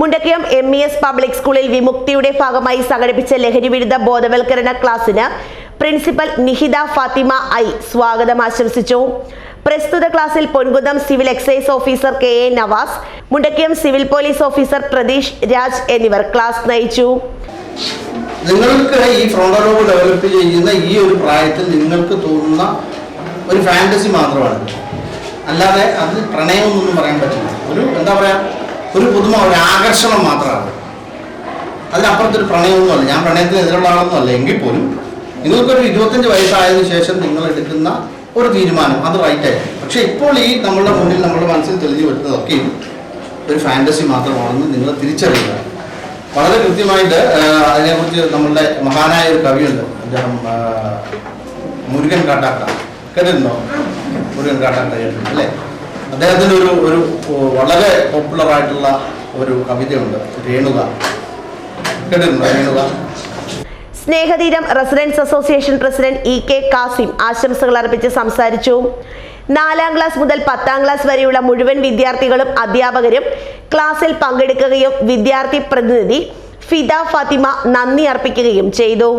Mundakayam M E S public സ്കൂളിൽ വിമുക്തിയുടെ ഭാഗമായി സംഘടിപ്പിച്ച ലഹരി വിരുദ്ധ ബോധവൽക്കരണ ക്ലാസ്സിന് പ്രിൻസിപ്പൽ നിഹിത ഫാത്തിമ ഐ സ്വാഗതം ആശംസിച്ചു. പ്രസ്തുത ക്ലാസ്സിൽ Ponkunnam civil excise officer K A Navas Mundakayam civil police officer Pratheesh Raj എന്നിവർ ക്ലാസ് നയിച്ചു. നിങ്ങൾക്ക് ഈ ലോബ് ഡെവലപ്പ് ചെയ്യുന്ന ഈ ഒരു പ്രായത്തിൽ നിങ്ങൾക്ക് തോന്നുന്ന ഒരു ഫാന്റസി മാത്രമാണ്. അല്ലാതെ അത് പ്രണയമൊന്നും പറയാൻ പറ്റില്ല. ഒരു എന്താ പറയാ ഒരു പുതുമ ഒരു ആകർഷണം മാത്രമാണ്. അതിനപ്പുറത്തൊരു പ്രണയമൊന്നുമല്ല. ഞാൻ പ്രണയത്തിന് എതിരുള്ള ആളൊന്നുമല്ല. എങ്കിൽ പോലും നിങ്ങൾക്കൊരു ഇരുപത്തഞ്ച് വയസ്സായതിനു ശേഷം നിങ്ങൾ എടുക്കുന്ന ഒരു തീരുമാനം അത് റൈറ്റായി പക്ഷെ ഇപ്പോൾ ഈ നമ്മളുടെ മുന്നിൽ നമ്മുടെ മനസ്സിൽ തെളിഞ്ഞു വരുന്നതൊക്കെ ഒരു ഫാന്റസി മാത്രമാണെന്ന് നിങ്ങൾ തിരിച്ചറിയുക. വളരെ കൃത്യമായിട്ട് അതിനെക്കുറിച്ച് നമ്മളുടെ മഹാനായ ഒരു കവിയുണ്ട്. അദ്ദേഹം മുരുകൻ കാട്ടാക്ക കേട്ടിട്ടുണ്ടോ? മുരുകൻ കാട്ടാക്ക കേട്ടിട്ടുണ്ട് അല്ലേ? അദ്ദേഹത്തിന്റെ ഒരു ഒരു വളരെ പോപ്പുലർ ആയിട്ടുള്ള ഒരു കവിതയുണ്ട്. രേണുക. കേട്ടിട്ടുണ്ടോ Renuka? Snehatheeram residents association president E K Kasim ആശംസകൾ അർപ്പിച്ച് സംസാരിച്ചു. നാലാം ക്ലാസ് മുതൽ പത്താം ക്ലാസ് വരെയുള്ള മുഴുവൻ വിദ്യാർത്ഥികളും അധ്യാപകരും ക്ലാസ്സിൽ പങ്കെടുക്കുകയും വിദ്യാർത്ഥി പ്രതിനിധി ഫിദ ഫാത്തിമ നന്ദി അർപ്പിക്കുകയും ചെയ്തു.